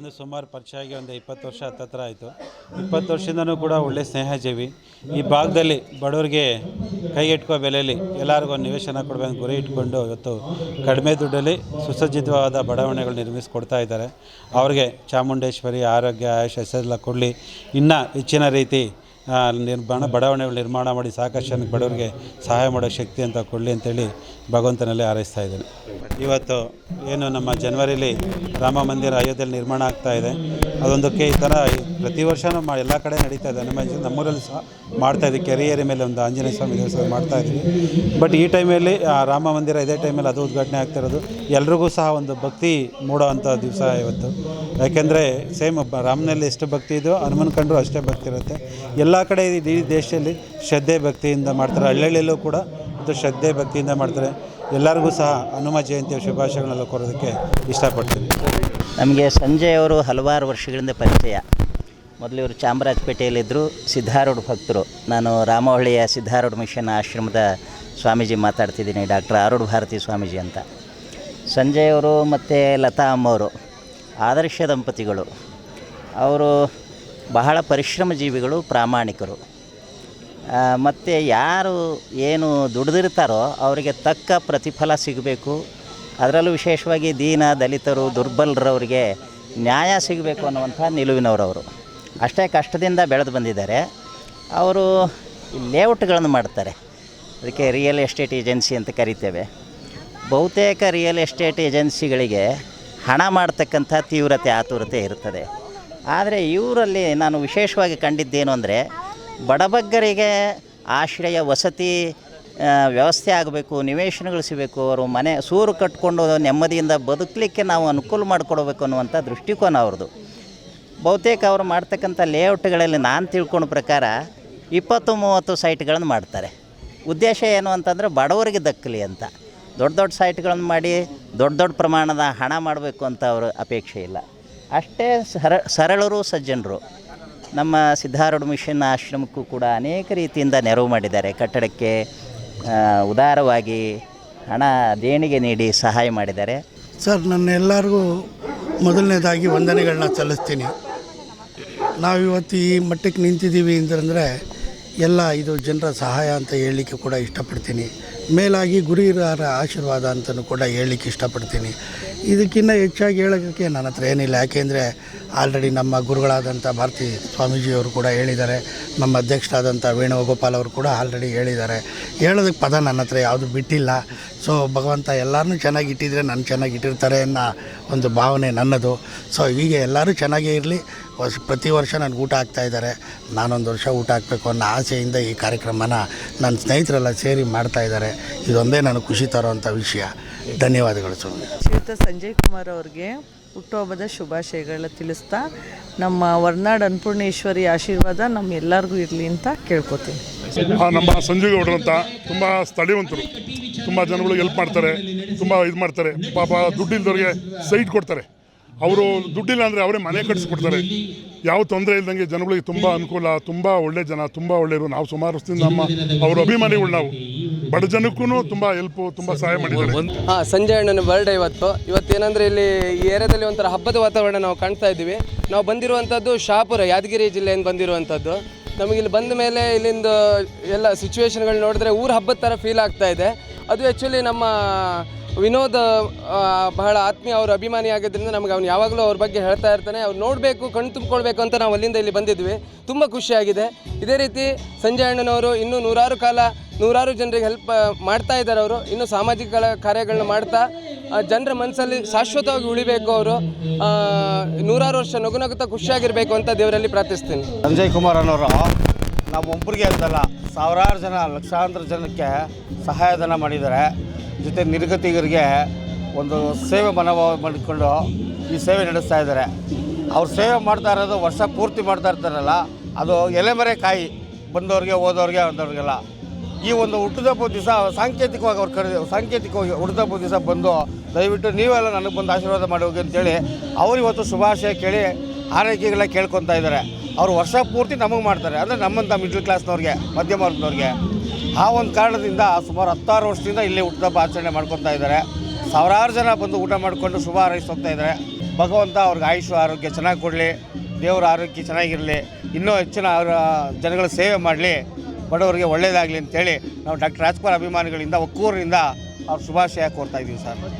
ಬಂದು ಸುಮಾರು ಪರಿಚಯ ಆಗಿ ಒಂದು ಇಪ್ಪತ್ತು ವರ್ಷ ಹತ್ತತ್ರ ಆಯಿತು. ಇಪ್ಪತ್ತು ವರ್ಷದಿಂದನೂ ಕೂಡ ಒಳ್ಳೆ ಸ್ನೇಹಜೀವಿ. ಈ ಭಾಗದಲ್ಲಿ ಬಡವರಿಗೆ ಕೈಗೆಟ್ಕೋ ಬೆಲೆಯಲ್ಲಿ ಎಲ್ಲರಿಗೂ ಒಂದು ನಿವೇಶನ ಕೊಡಬೇಕು, ಗುರಿ ಇಟ್ಕೊಂಡು ಇವತ್ತು ಕಡಿಮೆ ದುಡ್ಡಲ್ಲಿ ಸುಸಜ್ಜಿತವಾದ ಬಡಾವಣೆಗಳು ನಿರ್ಮಿಸಿಕೊಡ್ತಾ ಇದ್ದಾರೆ. ಅವ್ರಿಗೆ ಚಾಮುಂಡೇಶ್ವರಿ, ಆರೋಗ್ಯ, ಆಯುಷ್ ಹೆಸರೆಲ್ಲ ಕೊಡಲಿ. ಇನ್ನೂ ಹೆಚ್ಚಿನ ರೀತಿ ನಿರ್ಮಾಣ ಬಡಾವಣೆಗಳು ನಿರ್ಮಾಣ ಮಾಡಿ ಸಾಕಷ್ಟು ಜನಕ್ಕೆ ಬಡವರಿಗೆ ಸಹಾಯ ಮಾಡೋ ಶಕ್ತಿ ಅಂತ ಕೊಡಲಿ ಅಂತೇಳಿ ಭಗವಂತನಲ್ಲಿ ಹಾರೈಸ್ತಾ ಇದ್ದೇನೆ. ಇವತ್ತು ಏನು ನಮ್ಮ ಜನವರಿಲಿ ರಾಮ ಮಂದಿರ ಅಯೋಧ್ಯೆಯಲ್ಲಿ ನಿರ್ಮಾಣ ಆಗ್ತಾ ಇದೆ. ಅದೊಂದಕ್ಕೆ ಈ ಥರ ಪ್ರತಿ ವರ್ಷನೂ ಮಾ, ಎಲ್ಲ ಕಡೆ ನಡೀತಾ ಇದೆ. ನಮ್ಮ ನಮ್ಮೂರಲ್ಲಿ ಸಹ ಮಾಡ್ತಾ ಇದ್ದೀವಿ ಕೆರಿಯರಿ ಮೇಲೆ ಒಂದು ಆಂಜನೇಯ ಸ್ವಾಮಿ ದೇವಸ್ಥಾನ ಮಾಡ್ತಾ ಇದ್ದೀವಿ. ಬಟ್ ಈ ಟೈಮಲ್ಲಿ ರಾಮ ಮಂದಿರ ಇದೇ ಟೈಮಲ್ಲಿ ಅದು ಉದ್ಘಾಟನೆ ಆಗ್ತಿರೋದು ಎಲ್ರಿಗೂ ಸಹ ಒಂದು ಭಕ್ತಿ ಮೂಡೋ ಅಂಥ ದಿವಸ ಇವತ್ತು. ಯಾಕೆಂದರೆ ಸೇಮ್ ರಾಮನಲ್ಲಿ ಎಷ್ಟು ಭಕ್ತಿ ಇದೆಯೋ, ಹನುಮನ್ ಕಂಡ್ರು ಅಷ್ಟೇ ಭಕ್ತಿ ಇರುತ್ತೆ. ಎಲ್ಲ ಕಡೆ ಇಡೀ ದೇಶದಲ್ಲಿ ಶ್ರದ್ಧೆ ಭಕ್ತಿಯಿಂದ ಮಾಡ್ತಾರೆ. ಹಳ್ಳಿಯಲ್ಲೂ ಕೂಡ ಮತ್ತು ಶ್ರದ್ಧೆ ಭಕ್ತಿಯಿಂದ ಮಾಡ್ತಾರೆ. ಎಲ್ಲರಿಗೂ ಸಹ ಹನುಮ ಜಯಂತಿಯ ಶುಭಾಶಯಗಳನ್ನೆಲ್ಲ ಕೋರೋದಕ್ಕೆ ಇಷ್ಟಪಡ್ತೀನಿ. ನಮಗೆ ಸಂಜಯ್ ಅವರು ಹಲವಾರು ವರ್ಷಗಳಿಂದ ಪರಿಚಯ. ಮೊದಲು ಇವರು ಚಾಮರಾಜಪೇಟೆಯಲ್ಲಿದ್ದರು ಸಿದ್ಧಾರೂಢ ಭಕ್ತರು. ನಾನು ರಾಮವಳ್ಳಿಯ ಸಿದ್ಧಾರೂಢ ಮಿಷನ್ ಆಶ್ರಮದ ಸ್ವಾಮೀಜಿ ಮಾತಾಡ್ತಿದ್ದೀನಿ, ಡಾಕ್ಟರ್ ಆರೂಢ ಭಾರತಿ ಸ್ವಾಮೀಜಿ ಅಂತ. ಸಂಜಯ್ ಅವರು ಮತ್ತು ಲತಾ ಅಮ್ಮವರು, ಆದರ್ಶ ದಂಪತಿಗಳು. ಅವರು ಬಹಳ ಪರಿಶ್ರಮ ಜೀವಿಗಳು ಪ್ರಾಮಾಣಿಕರು. ಮತ್ತು ಯಾರು ಏನು ದುಡಿದಿರ್ತಾರೋ ಅವರಿಗೆ ತಕ್ಕ ಪ್ರತಿಫಲ ಸಿಗಬೇಕು. ಅದರಲ್ಲೂ ವಿಶೇಷವಾಗಿ ದೀನ, ದಲಿತರು, ದುರ್ಬಲರವರಿಗೆ ನ್ಯಾಯ ಸಿಗಬೇಕು ಅನ್ನುವಂಥ ನಿಲುವಿನವರವರು. ಅಷ್ಟೇ ಕಷ್ಟದಿಂದ ಬೆಳೆದು ಬಂದಿದ್ದಾರೆ. ಅವರು ಲೇಔಟ್ಗಳನ್ನು ಮಾಡ್ತಾರೆ. ಅದಕ್ಕೆ ರಿಯಲ್ ಎಸ್ಟೇಟ್ ಏಜೆನ್ಸಿ ಅಂತ ಕರಿತೇವೆ. ಬಹುತೇಕ ರಿಯಲ್ ಎಸ್ಟೇಟ್ ಏಜೆನ್ಸಿಗಳಿಗೆ ಹಣ ಮಾಡ್ತಕ್ಕಂಥ ತೀವ್ರತೆ, ಆತುರತೆ ಇರ್ತದೆ ಆದರೆ ಇವರಲ್ಲಿ ನಾನು ವಿಶೇಷವಾಗಿ ಕಂಡಿದ್ದೇನು ಅಂದರೆ ಬಡಬಗ್ಗರಿಗೆ ಆಶ್ರಯ, ವಸತಿ ವ್ಯವಸ್ಥೆ ಆಗಬೇಕು ನಿವೇಶನಗಳು ಸಿಗಬೇಕು ಅವರು ಮನೆ ಸೂರು ಕಟ್ಕೊಂಡು ನೆಮ್ಮದಿಯಿಂದ ಬದುಕಲಿಕ್ಕೆ ನಾವು ಅನುಕೂಲ ಮಾಡಿಕೊಡ್ಬೇಕು ಅನ್ನುವಂಥ ದೃಷ್ಟಿಕೋನ ಅವ್ರದ್ದು. ಬಹುತೇಕ ಅವರು ಮಾಡ್ತಕ್ಕಂಥ ಲೇಔಟ್ಗಳಲ್ಲಿ ನಾನು ತಿಳ್ಕೊಂಡ ಪ್ರಕಾರ ಇಪ್ಪತ್ತು ಮೂವತ್ತು ಸೈಟ್ಗಳನ್ನು ಮಾಡ್ತಾರೆ. ಉದ್ದೇಶ ಏನು ಅಂತಂದರೆ ಬಡವರಿಗೆ ದಕ್ಕಲಿ ಅಂತ. ದೊಡ್ಡ ದೊಡ್ಡ ಸೈಟ್ಗಳನ್ನು ಮಾಡಿ ದೊಡ್ಡ ದೊಡ್ಡ ಪ್ರಮಾಣದ ಹಣ ಮಾಡಬೇಕು ಅಂತ ಅವರು ಅಪೇಕ್ಷೆ ಇಲ್ಲ. ಅಷ್ಟೇ ಸರ, ಸರಳರು, ಸಜ್ಜನರು. ನಮ್ಮ ಸಿದ್ಧಾರೂಢ ಮಿಷನ್ ಆಶ್ರಮಕ್ಕೂ ಕೂಡ ಅನೇಕ ರೀತಿಯಿಂದ ನೆರವು ಮಾಡಿದ್ದಾರೆ. ಕಟ್ಟಡಕ್ಕೆ ಉದಾರವಾಗಿ ಹಣ ದೇಣಿಗೆ ನೀಡಿ ಸಹಾಯ ಮಾಡಿದ್ದಾರೆ. ಸರ್, ನನ್ನ ಎಲ್ಲರಿಗೂ ಮೊದಲನೇದಾಗಿ ವಂದನೆಗಳನ್ನ ಸಲ್ಲಿಸ್ತೀನಿ. ನಾವಿವತ್ತು ಈ ಮಟ್ಟಕ್ಕೆ ನಿಂತಿದ್ದೀವಿ ಅಂತಂದರೆ ಎಲ್ಲ ಇದು ಜನರ ಸಹಾಯ ಅಂತ ಹೇಳಲಿಕ್ಕೆ ಕೂಡ ಇಷ್ಟಪಡ್ತೀನಿ. ಮೇಲಾಗಿ ಗುರಿಯರ ಆಶೀರ್ವಾದ ಅಂತಲೂ ಕೂಡ ಹೇಳಲಿಕ್ಕೆ ಇಷ್ಟಪಡ್ತೀನಿ. ಇದಕ್ಕಿಂತ ಹೆಚ್ಚಾಗಿ ಹೇಳೋದಕ್ಕೆ ನನ್ನ ಹತ್ರ ಏನಿಲ್ಲ. ಯಾಕೆಂದರೆ ಆಲ್ರೆಡಿ ನಮ್ಮ ಗುರುಗಳಾದಂಥ ಭಾರತಿ ಸ್ವಾಮೀಜಿಯವರು ಕೂಡ ಹೇಳಿದ್ದಾರೆ. ನಮ್ಮ ಅಧ್ಯಕ್ಷರಾದಂಥ ವೇಣುಗೋಪಾಲ್ ಅವರು ಕೂಡ ಆಲ್ರೆಡಿ ಹೇಳಿದ್ದಾರೆ. ಹೇಳೋದಕ್ಕೆ ಪದ ನನ್ನ ಹತ್ರ ಯಾವುದು ಬಿಟ್ಟಿಲ್ಲ. ಸೊ ಭಗವಂತ ಎಲ್ಲರನ್ನೂ ಚೆನ್ನಾಗಿ ಇಟ್ಟಿದ್ರೆ ನಾನು ಚೆನ್ನಾಗಿ ಇಟ್ಟಿರ್ತಾರೆ ಅನ್ನೋ ಒಂದು ಭಾವನೆ ನನ್ನದು. ಸೊ ಹೀಗೆ ಎಲ್ಲರೂ ಚೆನ್ನಾಗೇ ಇರಲಿ. ವರ್ಷ ಪ್ರತಿ ವರ್ಷ ನನಗೆ ಊಟ ಹಾಕ್ತಾ ಇದ್ದಾರೆ. ನಾನೊಂದು ವರ್ಷ ಊಟ ಹಾಕಬೇಕು ಅನ್ನೋ ಆಸೆಯಿಂದ ಈ ಕಾರ್ಯಕ್ರಮನ ನನ್ನ ಸ್ನೇಹಿತರೆಲ್ಲ ಸೇರಿ ಮಾಡ್ತಾ ಇದ್ದಾರೆ. ಇದೊಂದೇ ನನಗೆ ಖುಷಿ ತರುವಂಥ ವಿಷಯ. ಧನ್ಯವಾದಗಳು ಸ್ವಾಮಿ. ಶ್ರೀಯುತ ಸಂಜಯ್ ಕುಮಾರ್ ಅವ್ರಿಗೆ ಹುಟ್ಟುಹಬ್ಬದ ಶುಭಾಶಯಗಳ ತಿಳಿಸ್ತಾ ನಮ್ಮ ವರ್ನಾಡ್ ಅನ್ನಪೂರ್ಣೇಶ್ವರಿ ಆಶೀರ್ವಾದ ನಮ್ಮ ಎಲ್ಲರಿಗೂ ಇರಲಿ ಅಂತ ಕೇಳ್ಕೊತೀನಿ. ನಮ್ಮ ಸಂಜಯ್ ಗೌಡ್ರು ಅಂತ ತುಂಬ ಸ್ಥಳೀಯವಂತರು. ತುಂಬ ಜನಗಳಿಗೆ ಹೆಲ್ಪ್ ಮಾಡ್ತಾರೆ ತುಂಬ ಇದು ಮಾಡ್ತಾರೆ. ಪಾಪ ದುಡ್ಡಿಲ್ದವ್ರಿಗೆ ಸೈಟ್ ಕೊಡ್ತಾರೆ. ಅವರು ದುಡ್ಡಿಲ್ಲ ಅಂದರೆ ಅವರೇ ಮನೆ ಕಟ್ಟಿಸ್ಕೊಡ್ತಾರೆ ಯಾವ ತೊಂದರೆ ಇಲ್ದಂಗೆ ಜನಗಳಿಗೆ ತುಂಬ ಅನುಕೂಲ, ತುಂಬ ಒಳ್ಳೆ ಜನ, ತುಂಬ ಒಳ್ಳೆಯರು ನಾವು ಸುಮಾರು ವರ್ಷದಿಂದ ನಮ್ಮ ಅವ್ರ ಅಭಿಮಾನಿಗಳು ನಾವು. ಬಡ ಜನಕ್ಕೂ ತುಂಬ ಹೆಲ್ಪ್ ತುಂಬ ಸಹಾಯ ಮಾಡಿದ್ದಾರೆ. ಹಾಂ, ಸಂಜೆ ಅಣ್ಣನ ಬರ್ಡೇ ಇವತ್ತು. ಇವತ್ತೇನಂದರೆ ಇಲ್ಲಿ ಈ ಏರಿಯಾದಲ್ಲಿ ಒಂಥರ ಹಬ್ಬದ ವಾತಾವರಣ ನಾವು ಕಾಣ್ತಾ ಇದ್ದೀವಿ. ನಾವು ಬಂದಿರುವಂಥದ್ದು ಶಾಪುರ, ಯಾದಗಿರಿ ಜಿಲ್ಲೆಯಿಂದ ಬಂದಿರುವಂಥದ್ದು. ನಮಗಿಲ್ಲಿ ಬಂದ ಮೇಲೆ ಇಲ್ಲಿಂದ ಎಲ್ಲ ಸಿಚುವೇಶನ್ಗಳು ನೋಡಿದ್ರೆ ಊರ ಹಬ್ಬದ ಥರ ಫೀಲ್ ಆಗ್ತಾ ಇದೆ. ಅದು ಆ್ಯಕ್ಚುಲಿ ನಮ್ಮ ವಿನೋದ್ ಬಹಳ ಆತ್ಮೀಯ ಅವ್ರ ಅಭಿಮಾನಿ ಆಗಿದ್ದರಿಂದ ನಮ್ಗೆ ಅವ್ನು ಯಾವಾಗಲೂ ಅವ್ರ ಬಗ್ಗೆ ಹೇಳ್ತಾ ಇರ್ತಾನೆ. ಅವ್ರು ನೋಡಬೇಕು, ಕಣ್ಣು ತುಂಬಿಕೊಳ್ಬೇಕು ಅಂತ ನಾವು ಅಲ್ಲಿಂದ ಇಲ್ಲಿ ಬಂದಿದ್ವಿ. ತುಂಬ ಖುಷಿಯಾಗಿದೆ. ಇದೇ ರೀತಿ ಸಂಜಯ್ ಅಣ್ಣನವರು ಇನ್ನೂ ನೂರಾರು ಕಾಲ, ನೂರಾರು ಜನರಿಗೆ ಹೆಲ್ಪ್ ಮಾಡ್ತಾ ಇದ್ದಾರೆ ಅವರು. ಇನ್ನೂ ಸಾಮಾಜಿಕ ಕಾರ್ಯಗಳನ್ನ ಮಾಡ್ತಾ ಜನರ ಮನಸ್ಸಲ್ಲಿ ಶಾಶ್ವತವಾಗಿ ಉಳಿಬೇಕು ಅವರು. ನೂರಾರು ವರ್ಷ ನಗು ನಗುತ್ತಾ ಖುಷಿಯಾಗಿರಬೇಕು ಅಂತ ದೇವರಲ್ಲಿ ಪ್ರಾರ್ಥಿಸ್ತೀನಿ. ಸಂಜಯ್ ಕುಮಾರ್ ಅನ್ನೋರು ನಾವು ಒಬ್ಬರಿಗೆ ಅಂತಲ್ಲ ಸಾವಿರಾರು ಜನ, ಲಕ್ಷಾಂತರ ಜನಕ್ಕೆ ಸಹಾಯಧನ ಮಾಡಿದ್ದಾರೆ. ಜೊತೆ ನಿರ್ಗತಿಗರಿಗೆ ಒಂದು ಸೇವೆ ಮನೋಭಾವ ಮಾಡಿಕೊಂಡು ಈ ಸೇವೆ ನಡೆಸ್ತಾ ಇದ್ದಾರೆ. ಅವ್ರು ಸೇವೆ ಮಾಡ್ತಾ ಇರೋದು ವರ್ಷ ಪೂರ್ತಿ ಮಾಡ್ತಾ ಇರ್ತಾರಲ್ಲ, ಅದು ಎಲೆಮರೆ ಕಾಯಿ ಬಂದವ್ರಿಗೆ, ಹೋದವ್ರಿಗೆ, ಅಂದವ್ರಿಗೆಲ್ಲ. ಈ ಒಂದು ಹುಟ್ಟಿದಬ್ಬ ದಿವಸ ಸಾಂಕೇತಿಕವಾಗಿ ಅವ್ರು ಕರೆದು, ಸಾಂಕೇತಿಕವಾಗಿ ಹುಟ್ಟಿದಬ್ಬ ದಿವಸ ಬಂದು ದಯವಿಟ್ಟು ನೀವೆಲ್ಲ ನನಗೆ ಬಂದು ಆಶೀರ್ವಾದ ಮಾಡಿ ಹೋಗಿ ಅಂತೇಳಿ ಅವ್ರು ಇವತ್ತು ಶುಭಾಶಯ ಕೇಳಿ ಆರೈಕೆಗಳನ್ನ ಕೇಳ್ಕೊತಾ ಇದ್ದಾರೆ. ಅವರು ವರ್ಷ ಪೂರ್ತಿ ನಮಗೆ ಮಾಡ್ತಾರೆ. ಅಂದರೆ ನಮ್ಮಂಥ ಮಿಡ್ಲ್ ಕ್ಲಾಸ್ನವ್ರಿಗೆ ಮಧ್ಯಮ ವರ್ಗದವ್ರಿಗೆ. ಆ ಒಂದು ಕಾರಣದಿಂದ ಸುಮಾರು ಹತ್ತಾರು ವರ್ಷದಿಂದ ಇಲ್ಲಿ ಹುಟ್ಟಿದಬ್ಬ ಆಚರಣೆ ಮಾಡ್ಕೊತಾ ಇದ್ದಾರೆ. ಸಾವಿರಾರು ಜನ ಬಂದು ಊಟ ಮಾಡಿಕೊಂಡು ಶುಭ ಹಾರೈಸಿ ಹೋಗ್ತಾ ಇದ್ದಾರೆ. ಭಗವಂತ ಅವ್ರಿಗೆ ಆಯುಷು, ಆರೋಗ್ಯ ಚೆನ್ನಾಗಿ ಕೊಡಲಿ, ದೇವರ ಆರೋಗ್ಯ ಚೆನ್ನಾಗಿರಲಿ, ಇನ್ನೂ ಹೆಚ್ಚಿನ ಅವರ ಜನಗಳ ಸೇವೆ ಮಾಡಲಿ, ಬಡವರಿಗೆ ಒಳ್ಳೆಯದಾಗಲಿ ಅಂತೇಳಿ ನಾವು ಡಾಕ್ಟರ್ ರಾಜ್ಕುಮಾರ್ ಅಭಿಮಾನಿಗಳಿಂದ, ಒಕ್ಕೂರಿನಿಂದ ಅವ್ರ ಶುಭಾಶಯ ಕೋರ್ತಾ ಇದ್ದೀವಿ ಸರ್.